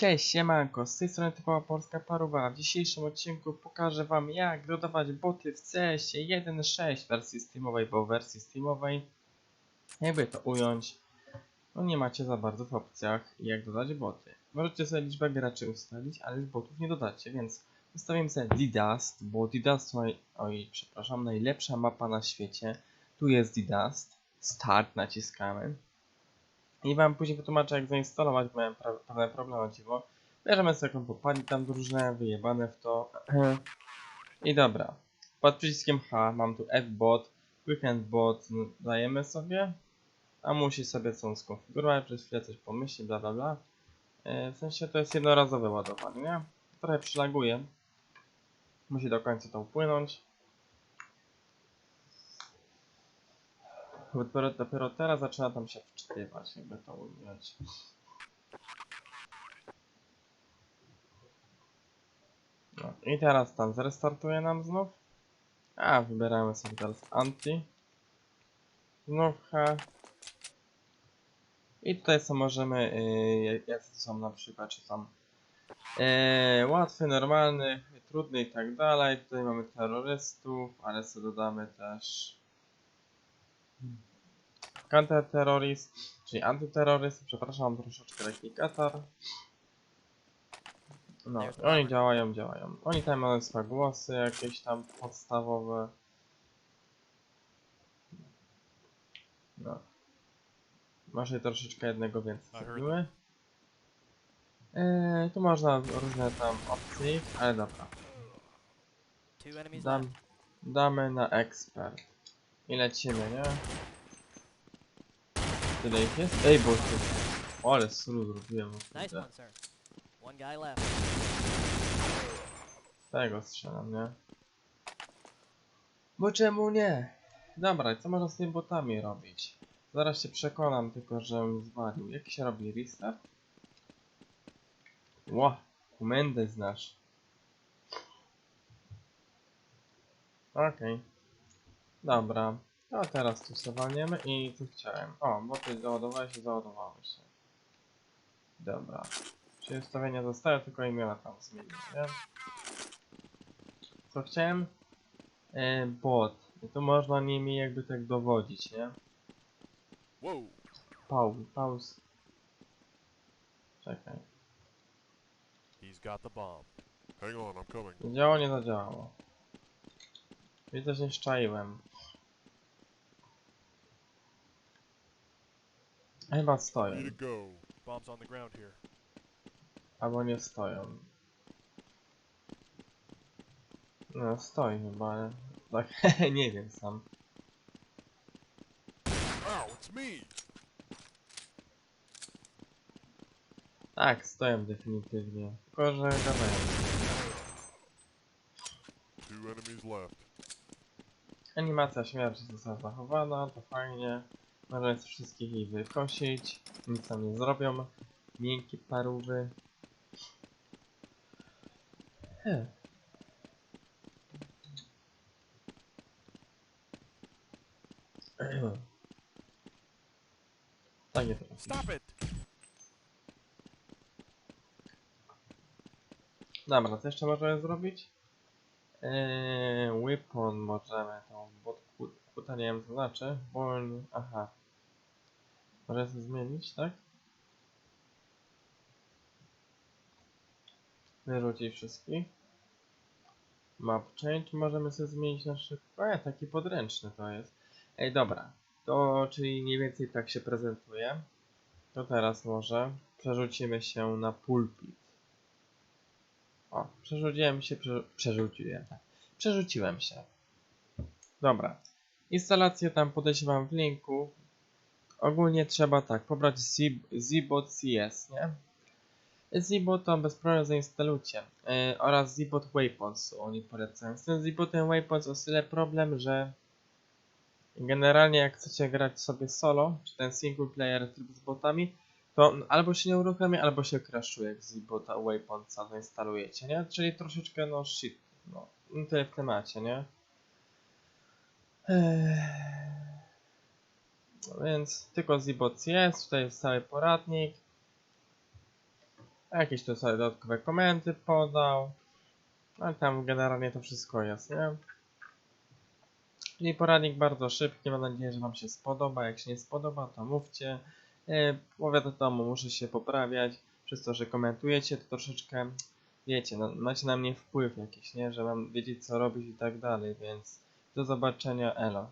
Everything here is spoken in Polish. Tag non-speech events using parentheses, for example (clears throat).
Cześć, siemanko, z tej strony typowa polska paruwa. W dzisiejszym odcinku pokażę wam jak dodawać boty w CS 1.6 wersji steamowej, bo w wersji steamowej jakby to ująć, no nie macie za bardzo w opcjach jak dodać boty. Możecie sobie liczbę graczy ustalić, ale botów nie dodacie, więc ustawimy sobie Didust, bo Didust to, oj przepraszam, najlepsza mapa na świecie. Tu jest Didust, start naciskamy. I wam później wytłumaczę jak zainstalować, bo miałem pewne problemy dziwo. Bierzemy sobie jaką popadli tam różne, wyjebane w to. (clears throat) I dobra. Pod przyciskiem H mam tu Fbot, Quick Bot dajemy sobie, a musi sobie co skonfigurować, przez chwilę coś pomyśli, bla bla bla. E, W sensie to jest jednorazowe ładowanie, nie? Trochę przylaguje. Musi do końca to upłynąć. Dopiero, dopiero teraz zaczyna tam się wczytywać, jakby to ująć. No, I teraz tam zrestartuje nam znów. A, wybieramy sobie teraz anti. Znów H. I tutaj co możemy, yy, jak są na przykład, czy tam yy, łatwy, normalny, trudny i tak dalej. Tutaj mamy terrorystów, ale sobie dodamy też counterterrorist, czyli antyterroryst, przepraszam, mam troszeczkę lekki katar. No, oni działają, działają. Oni tam mają swoje głosy jakieś tam podstawowe. No. Może troszeczkę jednego więcej zrobimy. Eee, tu można różne tam opcje, ale dobra. Dam, damy na ekspert. I lecimy, nie? Tyle ich jest? Ej, bo tu... O, ale sulu zrobiłem. Nice one, sir. One guy left. Tego strzelam, nie? Bo czemu nie? Dobra, co można z tymi botami robić? Zaraz się przekonam tylko, że on zwalił. Jak się robi restart? Ło, komendę znasz. Okej. Dobra. A teraz tu sobie walniemy i tu chciałem. O, boty załadowałeś i załadowały się. Dobra. Czyli ustawienia zostały, tylko imiona tam zmienić, nie? Co chciałem? E, bot. I tu można nimi jakby tak dowodzić, nie? Pauz, pauz. Czekaj. He's got the bomb. Hang on, I'm coming. Zadziałało, nie zadziałało. Widzę, że nie szczaiłem. Chyba stoją. Albo nie stoją. No, stoi chyba, ale... Tak, (laughs) nie wiem sam. Tak, stoją definitywnie. Tylko, że gadają. Two enemies left. Animacja śmierci została zachowana, to fajnie. Można jest wszystkich ich wykosić. Nic tam nie zrobią. Miękkie parówy. He. Tak nie trafi. Stop it! Dobra, co jeszcze możemy zrobić? Eee, weapon możemy tą bot kuta, nie wiem co znaczy. Wolny, aha. Może sobie zmienić, tak? Wyrzucić wszystkich. Map change możemy sobie zmienić na szybko. E, taki podręczny to jest. Ej, dobra. To czyli mniej więcej tak się prezentuje. To teraz może przerzucimy się na pulpit. O, przerzuciłem się, prze, przerzuciłem. Przerzuciłem się. Dobra. Instalację tam podeślę wam w linku. Ogólnie trzeba tak, pobrać Zibot CS, nie? Zibot to bez problemu zainstalujcie. Yy, oraz Zibot Waypoints oni polecają. Z tym Zibotem Waypoints o tyle problem, że generalnie jak chcecie grać sobie solo, czy ten single player tryb z botami, to albo się nie uruchomi, albo się crashuje, jak z bota Waypointsa zainstalujecie, nie? Czyli troszeczkę no shit, no, no tyle w temacie, nie? No więc tylko Zibot jest, tutaj jest cały poradnik. Jakieś tu sobie dodatkowe komenty podał. Ale tam generalnie to wszystko jest, nie? Czyli poradnik bardzo szybki, mam nadzieję, że Wam się spodoba. Jak się nie spodoba, to mówcie. Yy, bo wiadomo, muszę się poprawiać. Przez to, że komentujecie, to troszeczkę, wiecie, no, macie na mnie wpływ jakiś, nie? Że mam wiedzieć, co robić i tak dalej, więc do zobaczenia, elo.